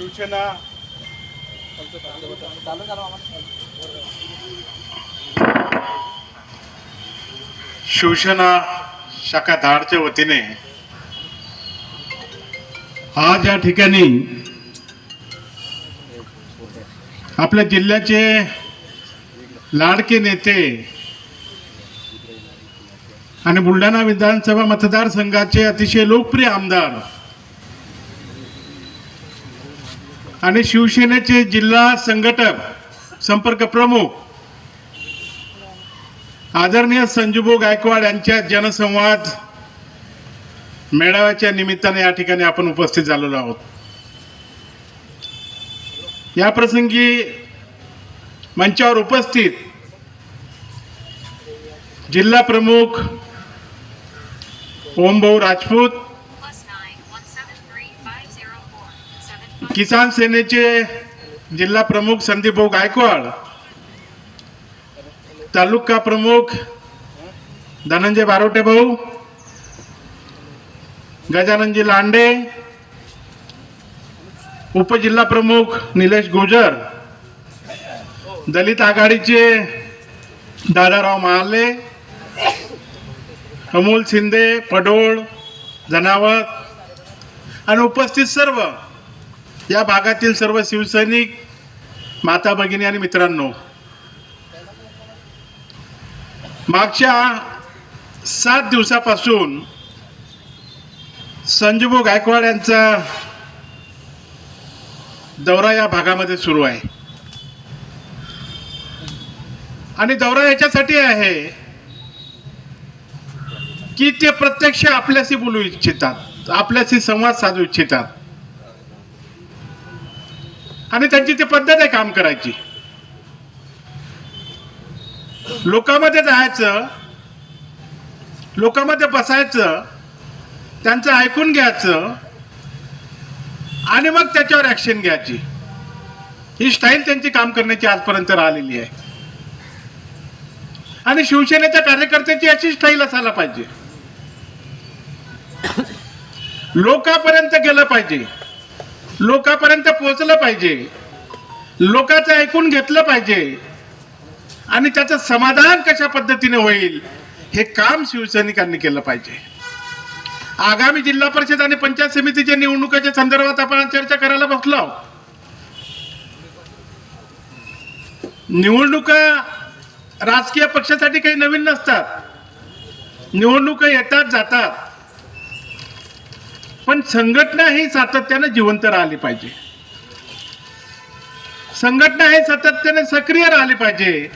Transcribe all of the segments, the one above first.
शिवसेना. शिवसेना शाखा धाडच्या वतीने आज या ठिकाणी आपल्या जिल्ह्याचे लाडके नेते आणि बुलढाणा विधानसभा मतदारसंघाचे अतिशय लोकप्रिय आमदार आणि शिवसेनेचे जिल्हा संघटक संपर्क प्रमुख आदरणीय संजूभाऊ गायकवाड यांच्या जनसंवाद मेळाव्याच्या निमित्ताने या ठिकाणी आपण उपस्थित झालेलो आहोत. या प्रसंगी मंचावर उपस्थित जिल्हा प्रमुख ओमभाऊ राजपूत किसान सेनेचे जिल्हा प्रमुख संदीप भाऊ गायकवाड तालुका प्रमुख धनंजय बारोटे भाऊ गजाननजी लांडे उपजिल्हा प्रमुख निलेश गुजर दलित आघाडीचे दादाराव महाले अमोल शिंदे पडोळ जनावत आणि उपस्थित सर्व या भागातील सर्व शिवसैनिक माता भगिनी आणि मित्रांनो मागच्या सात दिवसापासून संजूभाऊ गायकवाड यांचा दौरा या भागामध्ये सुरू आहे. आणि दौरा याच्यासाठी आहे की ते प्रत्यक्ष आपल्याशी बोलू इच्छितात आपल्याशी संवाद साधू इच्छितात. आणि त्यांची ती पद्धत आहे काम करायची. लोकांमध्ये जायचं लोकांमध्ये बसायचं त्यांचं ऐकून घ्यायचं आणि मग त्याच्यावर ऍक्शन घ्यायची. ही स्टाईल त्यांची काम करण्याची आजपर्यंत राहिलेली आहे. आणि शिवसेनेच्या कार्यकर्त्याची अशी स्टाईल असायला पाहिजे. लोकांपर्यंत गेलं पाहिजे. लोकांपर्यंत पोहोचलं पाहिजे. लोकांचं ऐकून घेतलं पाहिजे. आणि त्याचं समाधान कशा पद्धतीने होईल हे काम शिवसैनिकांनी केलं पाहिजे. आगामी जिल्हा परिषद आणि पंचायत समितीच्या निवडणुकीच्या संदर्भात आपण चर्चा करायला बसलो आहोत. निवडणुका राजकीय पक्षासाठी काही नवीन नसतात. निवडणुका येतात जातात. पण संघटना ही सातत्याने जिवंत राहिली पाहिजे. संघटना ही सातत्याने सक्रिय राहिली पाहिजे.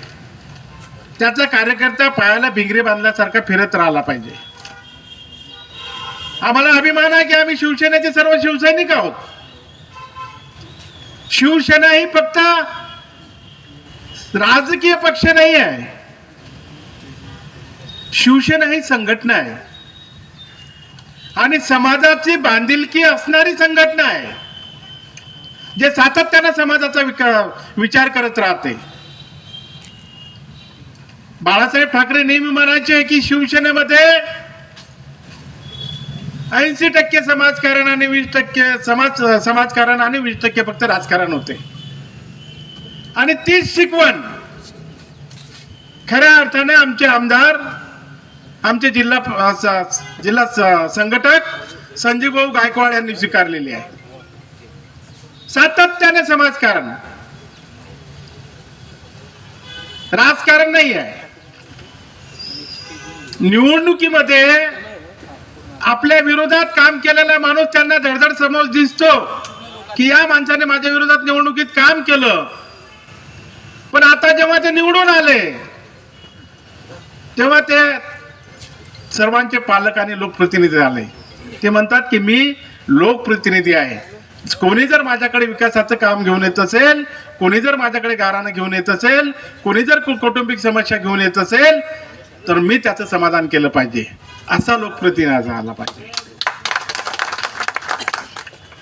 त्याचा कार्यकर्ता पायाला भिंगरे बांधल्यासारखा फिरत राहिला पाहिजे. आम्हाला अभिमान आहे की आम्ही शिवसेनेचे सर्व शिवसैनिक आहोत. शिवसेना ही फक्त राजकीय पक्ष नाही आहे शिवसेना ही संघटना आहे. आणि समाजाची बांधिलकी असणारी संघटना आहे जे सातत्यानं समाजाचा विचार करत राहते. बाळासाहेब ठाकरे नेहमी म्हणायचे की शिवसेनेमध्ये ऐंशी टक्के समाजकारण आणि वीस टक्के समाज समाजकारण आणि वीस टक्के फक्त राजकारण होते. आणि तीच शिकवण खऱ्या अर्थाने आमचे आमदार आमचे जिल्हा जिल्हा संघटक संघटक संजीवभाऊ गायकवाड यांनी स्वीकारलेली आहे. सातत्याने समाजकारण. राजकारण नाही आहे निवडणुकीमध्ये आपल्या विरोधात काम केलेला माणूस त्यांना धडधड समोर दिसतो की या माणसाने माझ्या विरोधात निवडणुकीत काम केलं. पण आता जेव्हा ते निवडून आले तेव्हा ते सर्वांचे पालक आणि लोकप्रतिनिधी आले ते म्हणतात की मी लोकप्रतिनिधी आहे. कोणी जर माझ्याकडे विकासाचं काम घेऊन येत असेल कोणी जर माझ्याकडे गारानं घेऊन येत असेल कोणी जर कु- कौटुंबिक समस्या घेऊन येत असेल तर मी त्याचं समाधान केलं पाहिजे. असा लोकप्रतिनिधी आला पाहिजे.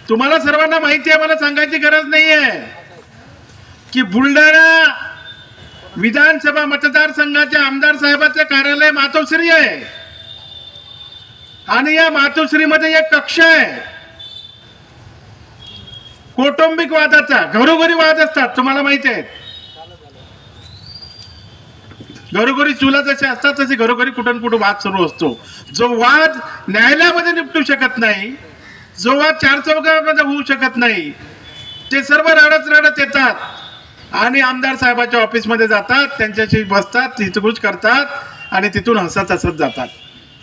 तुम्हाला सर्वांना माहिती आहे मला सांगायची गरज नाहीये की बुलढाणा विधानसभा मतदारसंघाच्या आमदार साहेबाचे कार्यालय मातोश्री आहे. आणि या मातोश्रीमध्ये एक कक्ष आहे. कौटुंबिक वादाचा घरोघरी वाद असतात तुम्हाला माहिती आहे. घरोघरी चुला जसे असतात तसे घरोघरी कुठं कुठं वाद सुरू असतो. जो वाद न्यायालयामध्ये निपटू शकत नाही जो वाद चार चौकामध्ये होऊ शकत नाही ते सर्व रडत रडत येतात. आणि आमदार साहेबाच्या ऑफिसमध्ये जातात त्यांच्याशी बसतात हितगुज करतात आणि तिथून हसत हसत जातात.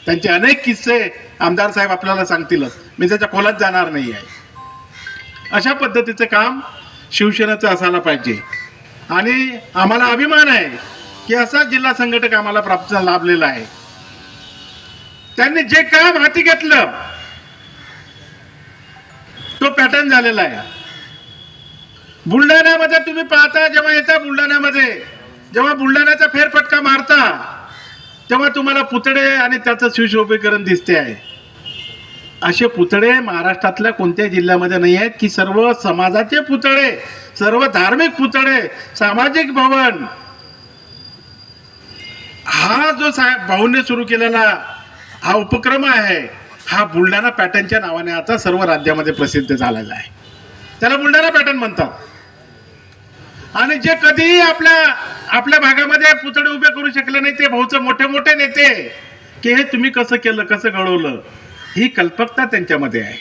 त्यांचे अनेक किस्से आमदार साहेब आपल्याला सांगतीलच. मी त्याच्या खोलात जाणार नाही आहे अशा पद्धतीचं काम शिवसेनेचं असायला पाहिजे. आणि आम्हाला अभिमान आहे की असा जिल्हा संघटक आम्हाला प्राप्त लाभलेला आहे. त्यांनी जे काम हाती घेतलं तो पॅटर्न झालेला आहे. बुलढाण्यामध्ये तुम्ही पाहता जेव्हा येता बुलढाण्यामध्ये जेव्हा बुलढाण्याचा फेरफटका मारता तेव्हा तुम्हाला पुतळे आणि त्याचं सुशोभीकरण दिसते आहे. असे पुतळे महाराष्ट्रातल्या कोणत्याही जिल्ह्यामध्ये नाही आहेत की सर्व समाजाचे पुतळे सर्व धार्मिक पुतळे सामाजिक भवन. हा जो साहेब भाऊने सुरू केलेला हा उपक्रम आहे हा बुलढाणा पॅटर्नच्या नावाने आता सर्व राज्यामध्ये प्रसिद्ध झालेला आहे. त्याला बुलढाणा पॅटर्न म्हणतात. आणि जे कधीही आपल्या आपल्या भागामध्ये पुतळे उभे करू शकले नाही ते भाऊचे मोठे मोठे नेते. की हे तुम्ही कसं केलं कसं घडवलं ही कल्पकता त्यांच्यामध्ये आहे.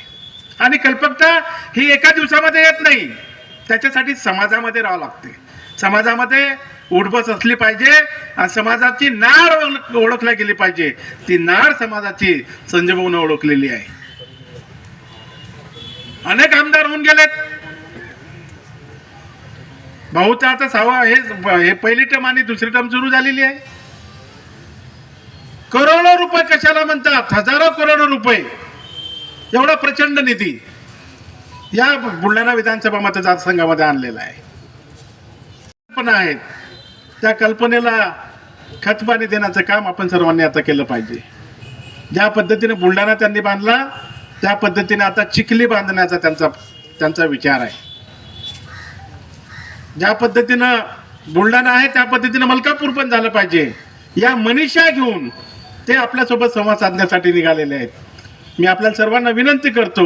आणि कल्पकता ही एका दिवसामध्ये येत नाही. त्याच्यासाठी समाजामध्ये राहावं लागते. समाजामध्ये उठबस असली पाहिजे आणि समाजाची नाळ ओळखल्या गेली पाहिजे. ती नाळ समाजाची संजय ओळखलेली आहे. अनेक आमदार होऊन गेलेत. भाऊचा आता सहावा हे हे पहिली टर्म आणि दुसरी टर्म सुरू झालेली आहे. करोडो रुपये कशाला म्हणतात? हजारो करोडो रुपये. एवढा प्रचंड निधी. या बुलढाणा विधानसभा मतदारसंघामध्ये आणलेला आहे. कल्पना आहेत. त्या कल्पनेला खतपाणी देण्याचं काम आपण सर्वांनी आता केलं पाहिजे. ज्या पद्धतीने बुलढाणा त्यांनी बांधला त्या पद्धतीने आता चिखली बांधण्याचा त्यांचा त्यांचा विचार आहे. ज्या पद्धतीनं बुलढाणा आहे त्या पद्धतीनं मलकापूर पण झालं पाहिजे. या मनीषा घेऊन ते आपल्यासोबत संवाद साधण्यासाठी निघालेले आहेत. मी आपल्या सर्वांना विनंती करतो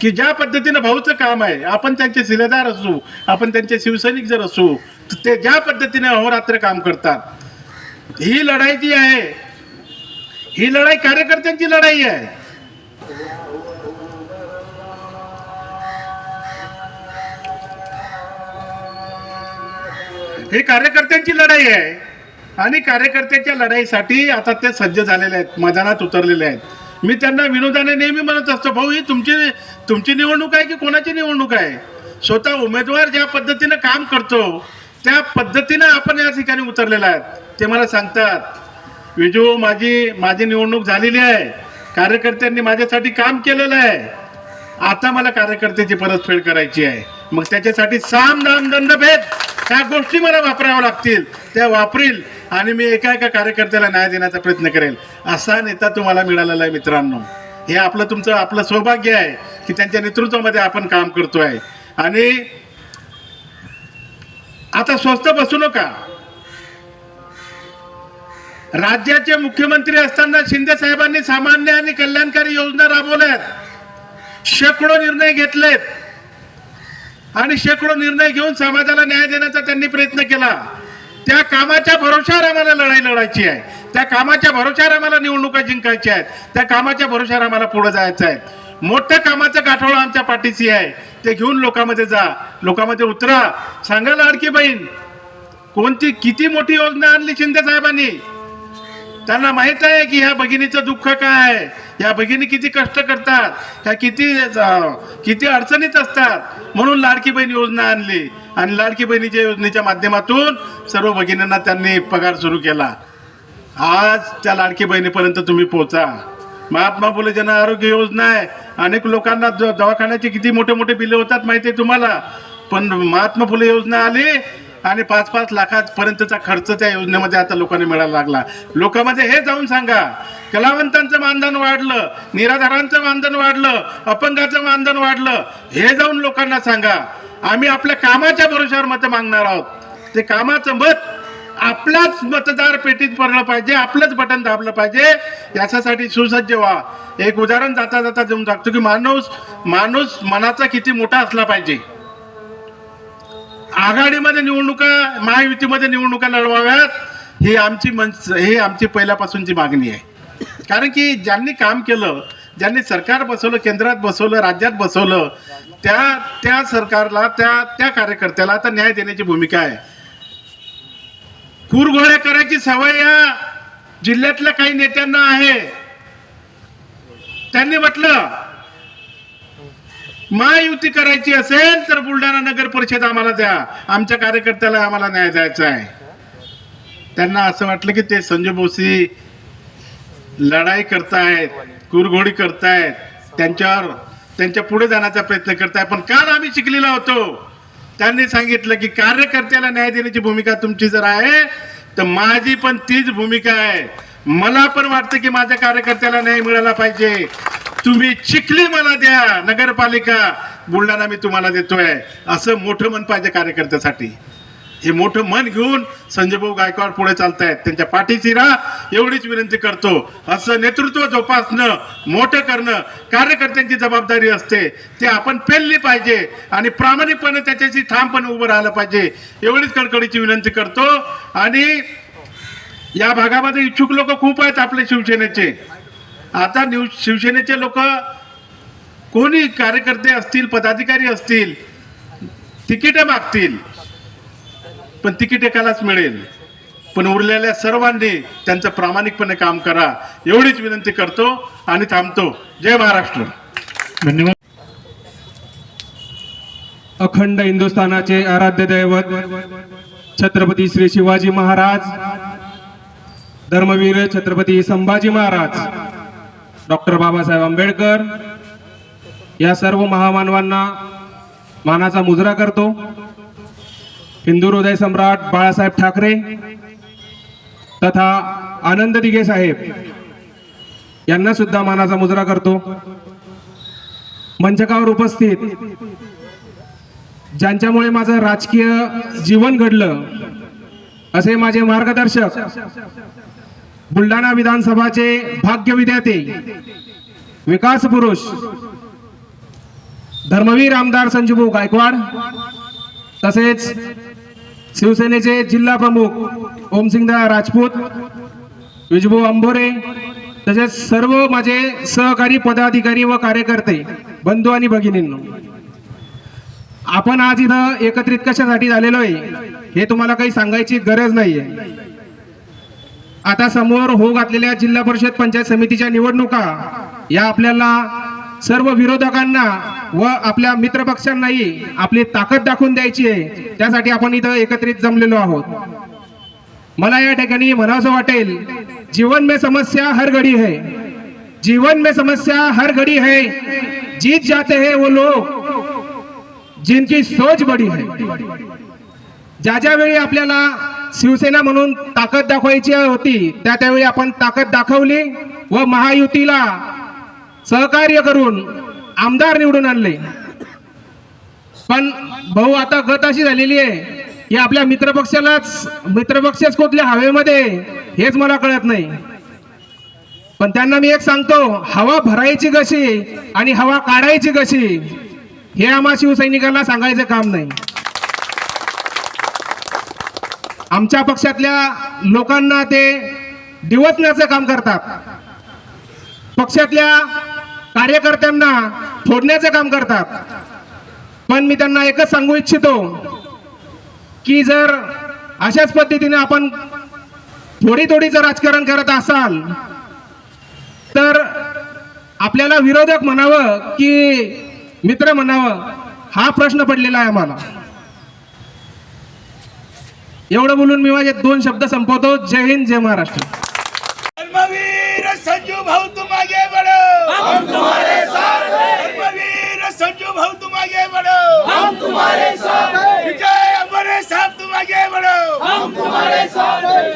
की ज्या पद्धतीनं भाऊचं काम आहे आपण त्यांचे शिलेदार असू आपण त्यांचे शिवसैनिक जर असू तर ते ज्या पद्धतीने अहोरात्र काम करतात. ही लढाई जी आहे ही लढाई कार्यकर्त्यांची लढाई आहे. ही कार्यकर्त्यांची लढाई आहे. आणि कार्यकर्त्याच्या लढाईसाठी आता ते सज्ज झालेले आहेत मैदानात उतरलेले आहेत. मी त्यांना विनोदाने नेहमी म्हणत असतो भाऊ ही तुमची तुमची निवडणूक आहे की कोणाची निवडणूक आहे? स्वतः उमेदवार ज्या पद्धतीनं काम करतो त्या पद्धतीनं आपण या ठिकाणी उतरलेला आहेत ते मला सांगतात विजू माझी माझी निवडणूक झालेली आहे. कार्यकर्त्यांनी माझ्यासाठी काम केलेलं आहे. आता मला कार्यकर्त्याची परतफेड करायची आहे. मग त्याच्यासाठी साम दाम दंड भेद. ह्या गोष्टी मला वापराव्या लागतील. त्या वापरील आणि मी एका एका कार्यकर्त्याला न्याय देण्याचा प्रयत्न करेल. असा नेता तुम्हाला मिळालेला आहे मित्रांनो. हे आपलं तुमचं आपलं सौभाग्य आहे की त्यांच्या नेतृत्वामध्ये आपण काम करतोय. आणि आता स्वस्त बसू नका. राज्याचे मुख्यमंत्री असताना शिंदे साहेबांनी सामान्य आणि कल्याणकारी योजना राबवल्यात. शेकडो निर्णय घेतलेत. आणि शेकडो निर्णय घेऊन समाजाला न्याय देण्याचा त्यांनी प्रयत्न केला. त्या कामाच्या भरोशावर आम्हाला लढाई लढायची आहे. त्या कामाच्या भरोशावर आम्हाला निवडणुका जिंकायच्या आहेत. त्या कामाच्या भरोशावर आम्हाला पुढे जायचं आहे. मोठ्या कामाचं गाठोळं आमच्या पाठीशी आहे. ते घेऊन लोकांमध्ये जा. लोकांमध्ये उतरा. सांगा लाडकी बहीण कोणती किती मोठी योजना आणली शिंदे साहेबांनी? त्यांना माहीत आहे की ह्या भगिनीचं दुःख काय आहे? या भगिनी किती कष्ट करतात ह्या किती किती अडचणीत असतात. म्हणून लाडकी बहीण योजना आणली. आणि लाडकी बहिणीच्या योजनेच्या माध्यमातून सर्व भगिनींना त्यांनी पगार सुरू केला. आज त्या लाडकी बहिणीपर्यंत तुम्ही पोहोचा. महात्मा फुले जन आरोग्य योजना आहे. अनेक लोकांना दवाखान्याचे किती मोठे मोठे बिले होतात माहिती आहे तुम्हाला. पण महात्मा फुले योजना आली आणि पाच पाच लाखापर्यंतचा खर्च त्या योजनेमध्ये आता लोकांनी मिळायला लागला. लोकांमध्ये हे जाऊन सांगा कलावंतांचं मानधन वाढलं निराधारांचं मानधन वाढलं अपंगाचं मानधन वाढलं हे जाऊन लोकांना सांगा. आम्ही आपल्या कामाच्या भरोशावर मतं मागणार आहोत. ते कामाचं मत आपलाच मतदार पेटीत पडलं पाहिजे आपलंच बटन दाबलं पाहिजे याच्यासाठी सुसज्ज व्हा. एक उदाहरण जाता जाता देऊन टाकतो की माणूस माणूस मनाचा किती मोठा असला पाहिजे. आघाडीमध्ये निवडणुका महायुतीमध्ये निवडणुका लढवाव्यात ही आमची मंच ही आमची पहिल्यापासूनची मागणी आहे. कारण की ज्यांनी काम केलं ज्यांनी सरकार बसवलं केंद्रात बसवलं राज्यात बसवलं त्या त्या सरकारला त्या त्या कार्यकर्त्याला आता न्याय देण्याची भूमिका आहे. कुरघोड्या करायची सवय या जिल्ह्यातल्या काही नेत्यांना आहे. त्यांनी म्हटलं महायुती करायची असेल तर बुलढाणा नगर परिषद आम्हाला द्या. आमच्या कार्यकर्त्याला आम्हाला न्याय द्यायचा आहे. त्यांना असं वाटलं की ते संजय बोसी लढाई करतायत कुरघोडी करतायत त्यांच्यावर त्यांच्या पुढे जाण्याचा प्रयत्न करताय पण काल आम्ही शिकलेला होतो. त्यांनी सांगितलं की कार्यकर्त्याला न्याय देण्याची भूमिका तुमची जर आहे तर माझी पण तीच भूमिका आहे. मला पण वाटतं की माझ्या कार्यकर्त्याला न्याय मिळाला पाहिजे. तुम्ही चिखली मला द्या नगरपालिका. बुलढाणा मी तुम्हाला देतोय. असं मोठं मन पाहिजे कार्यकर्त्यासाठी. हे मोठं मन घेऊन संजय भाऊ गायकवाड पुढे आहेत त्यांच्या पाठीशी राहा एवढीच विनंती करतो. असं नेतृत्व जोपासणं मोठं करणं कार्यकर्त्यांची जबाबदारी असते. ते आपण पेलली पाहिजे आणि प्रामाणिकपणे त्याच्याशी ठामपणे उभं राहिलं पाहिजे. एवढीच कडकडीची विनंती करतो. आणि या भागामध्ये इच्छुक लोक खूप आहेत आपले शिवसेनेचे. आता न्यू शिवसेनेचे लोक कोणी कार्यकर्ते असतील पदाधिकारी असतील तिकिटे मागतील पण तिकीट एकालाच मिळेल. पण उरलेल्या सर्वांनी त्यांचं प्रामाणिकपणे काम करा एवढीच विनंती करतो आणि थांबतो. जय महाराष्ट्र. धन्यवाद. अखंड हिंदुस्थानाचे आराध्य दैवत छत्रपती श्री शिवाजी महाराज धर्मवीर छत्रपती संभाजी महाराज डॉक्टर बाबासाहेब आंबेडकर या सर्व महामानवांना मानाचा मुजरा करतो. हिंदू हृदय सम्राट बाळासाहेब ठाकरे तथा आनंद दिघे साहेब यांना सुद्धा मानाचा मुजरा करतो. मंचकावर उपस्थित ज्यांच्यामुळे माझं राजकीय जीवन घडलं असे माझे मार्गदर्शक बुलढाणा विधानसभाचे भाग्य विद्यार्थी विकास पुरुष धर्मवीर आमदार संजीवभाऊ गायकवाड तसेच शिवसेनेचे जिल्हा प्रमुख ओमसिंगदा राजपूत विजभाऊ अंबोरे तसेच सर्व माझे सहकारी पदाधिकारी व कार्यकर्ते बंधू आणि भगिनींनो आपण आज इथं एकत्रित कशासाठी झालेलो आहे हे तुम्हाला काही सांगायची गरज नाहीये. आता समोर हो घातलेल्या जिल्हा परिषद पंचायत समितीच्या निवडणुका या आपल्याला सर्व विरोधकांना व आपल्या मित्रपक्षांनाही आपली ताकद दाखवून द्यायची आहे. त्यासाठी आपण इथं एकत्रित जमलेलो आहोत. मला या ठिकाणी म्हणावंसं वाटेल जीवन में समस्या हर घडी है. जीवन में समस्या हर घड़ी है. जीत जाते हैं वो लोग जिनकी सोच बड़ी है. ज्या ज्या वेळी आपल्याला शिवसेना म्हणून ताकद दाखवायची होती. त्या त्यावेळी आपण ताकद दाखवली व महायुतीला सहकार्य करून आमदार निवडून आणले. पण भाऊ आता गत अशी झालेली आहे की आपल्या मित्रपक्षालाच मित्रपक्षच कोतल्या हवेमध्ये हेच मला कळत नाही. पण त्यांना मी एक सांगतो हवा भरायची कशी आणि हवा काढायची कशी हे आम्हा शिवसैनिकांना सांगायचं काम नाही. आमच्या पक्षातल्या लोकांना ते दिवसण्याचं काम करतात. पक्षातल्या कार्यकर्त्यांना फोडण्याचं काम करतात. पण मी त्यांना एकच सांगू इच्छितो की जर अशाच पद्धतीने आपण थोडी थोडीचं राजकारण करत असाल तर आपल्याला विरोधक म्हणावं की मित्र म्हणावं हा प्रश्न पडलेला आहे आम्हाला. एवढं बोलून मी माझे दोन शब्द संपवतो. जय हिंद जय महाराष्ट्र. धर्मवीर संजू भाऊ तुम आगे बढ़ो हम तुम्हारे साथ हैं. धर्मवीर संजू भाऊ तुम आगे बढ़ो हम तुम्हारे साथ हैं. विजय अमरे साहब तुम आगे बढ़ो हम तुम्हारे साथ हैं.